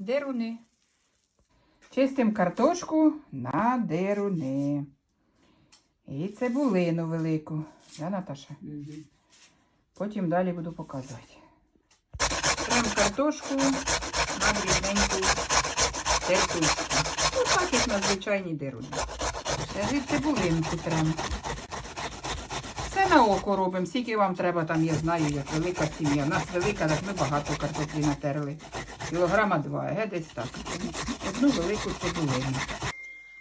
деруни. Чистим картошку на деруни. І цибулину велику. Да, Наташа? Потім далі буду показувати. Трем картошку на дрібненьку тертушку. Ну, так як на звичайній деруни. Скажи цибулинку трем. Все на око робимо. Скільки вам треба, там я знаю, як велика сім'я. У нас велика, так ми багато картоплі натерли. Кілограма два, ге, десь так. Одну велику цибулину.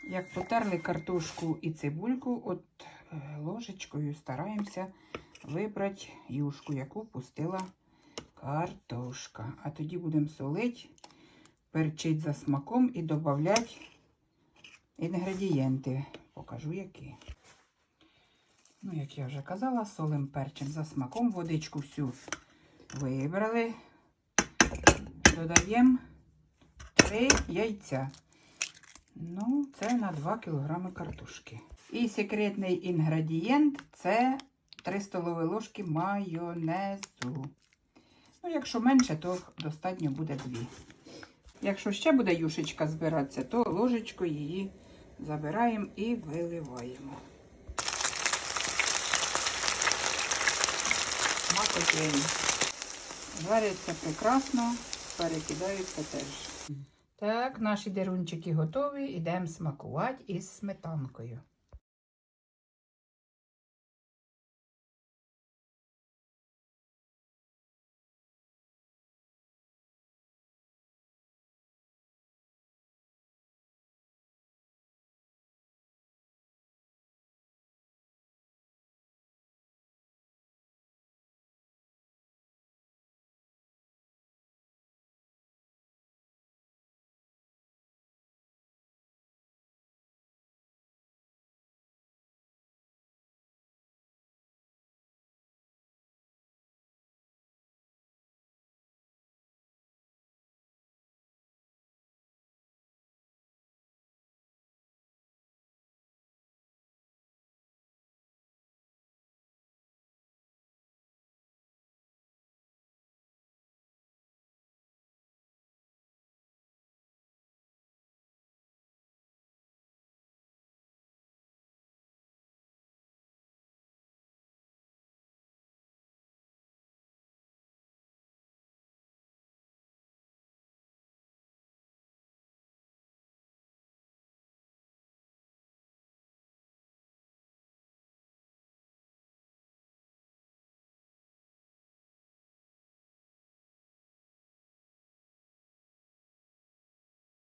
Як потерли картошку і цибульку, от е, ложечкою стараємося вибрати юшку, яку пустила картошка. А тоді будемо солити, перчить за смаком і додати інгредієнти. Покажу які. Ну, як я вже казала, солим перчим за смаком. Водичку всю вибрали. Додаємо 3 яйця. Ну, це на 2 кг картошки. І секретний інгредієнт це 3 столові ложки майонезу. Ну, якщо менше, то достатньо буде 2. Якщо ще буде юшечка збиратися, то ложечку її забираємо і виливаємо. Макотень. Варяться прекрасно, перекидаються теж. Так, наші дерунчики готові. Ідемо смакувати із сметанкою.